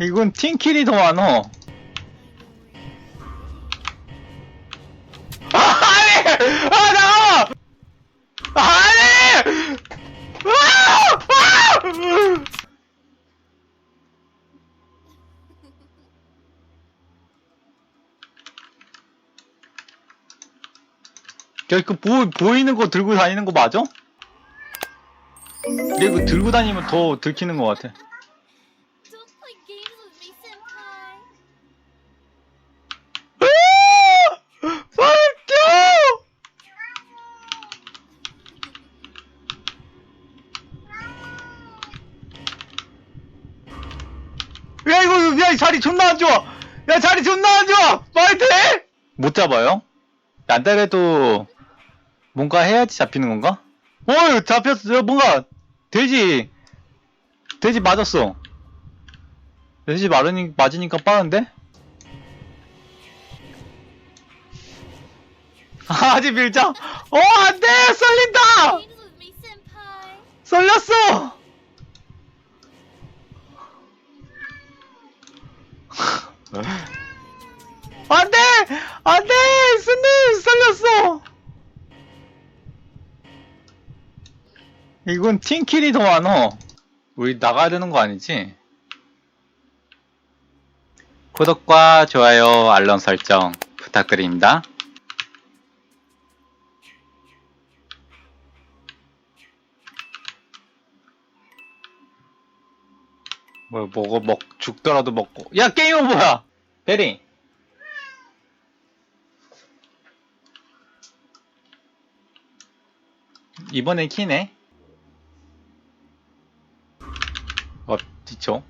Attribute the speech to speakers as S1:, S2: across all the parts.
S1: 이건 팀킬이 더 많어. 아니! 아, 나와! 아니! 아! 아! 야, 그 보, 보이는 거 들고 다니는 거 맞아? 근데 이거 들고 다니면 더 들키는 것 같아. 야야 자리 존나 안 좋아. 야 자리 존나 안 좋아. 말 돼? 못 잡아요? 안 때려도 뭔가 해야지 잡히는 건가? 어 잡혔어. 뭔가 돼지 돼지 맞았어. 돼지 맞으니, 맞으니까 빠른데? 아, 아직 밀자. 어, 안 돼! 썰린다! 썰렸어! 안 돼! 안 돼! 스님! 썰렸어! 이건 팀킬이 더 많어. 우리 나가야 되는 거 아니지? 구독과 좋아요, 알람 설정 부탁드립니다. 뭐 먹어 먹 죽더라도 먹고. 야 게임 오버야? 베리. 이번엔 키네. 어 뒤쳐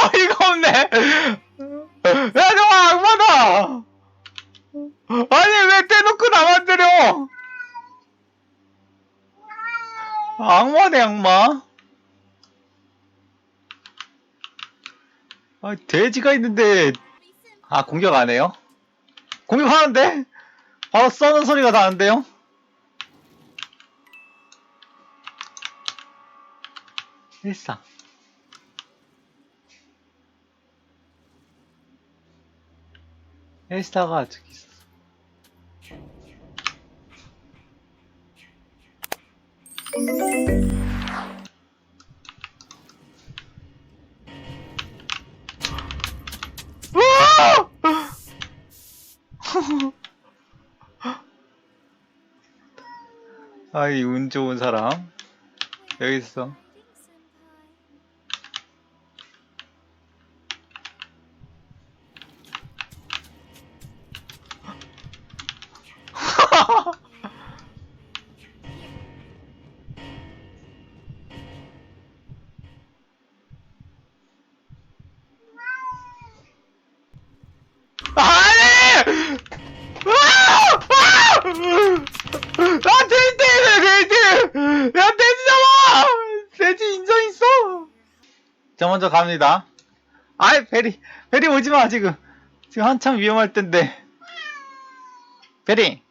S1: 어이가 없네! 야, 너 악마다! 아니, 왜 떼놓고 나만 때려! 악마네, 악마. 아, 돼지가 있는데, 아, 공격 안 해요? 공격하는데? 바로 써는 소리가 나는데요? 일 사. 일사가 저기 있어. 아이 운 좋은 사람 여기 있어. 아니! 아! 아! 나 돼지 돼지! 야 돼지 잡아! 돼지 인정 있어! 저 먼저 갑니다. 아이 베리 베리 오지마 지금 지금 한참 위험할 텐데 베리